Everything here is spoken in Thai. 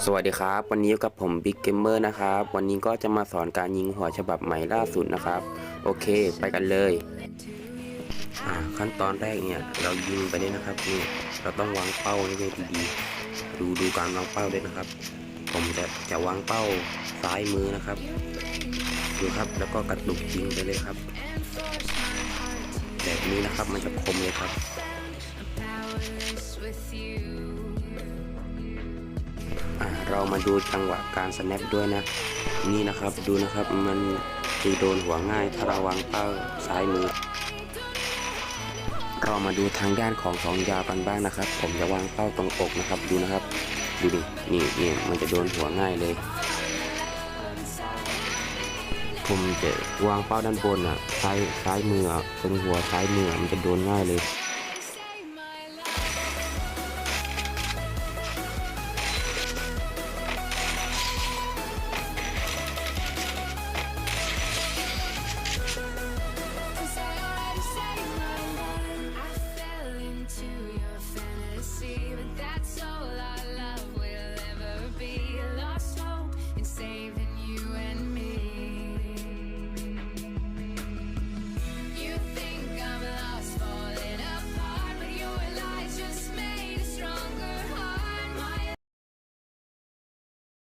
สวัสดีครับ วันนี้กับผมบิ๊กเกมเมอร์นะครับ วันนี้ก็จะมาสอนการยิงหัวฉบับใหม่ล่าสุดนะครับ โอเค ไปกันเลยอ่าขั้นตอนแรกเนี่ย เรายิงไปเลยนะครับนี่เราต้องวางเป้าให้ดีๆดูดูการวางเป้าด้วยนะครับ ผมจะจะวางเป้าซ้ายมือนะครับดูครับแล้วก็กระตุกยิงไปเลยครับแบบนี้นะครับมันจะคมเลยครับ เรามาดูจังหวะการสแนปด้วยนะ นี่นะครับดูนะครับมันจะโดนหัวง่ายถ้าเราวางเป้าซ้ายมือ เรามาดูทางด้านของสองยาวกันบ้างนะครับ ผมจะวางเป้าตรงอกนะครับดูนะครับ ดูดินี่นี่มันจะโดนหัวง่ายเลย ผมจะวางเป้าด้านบนอะซ้ายซ้ายมือตรงหัวซ้ายมือมันจะโดนง่ายเลย see, but that's all.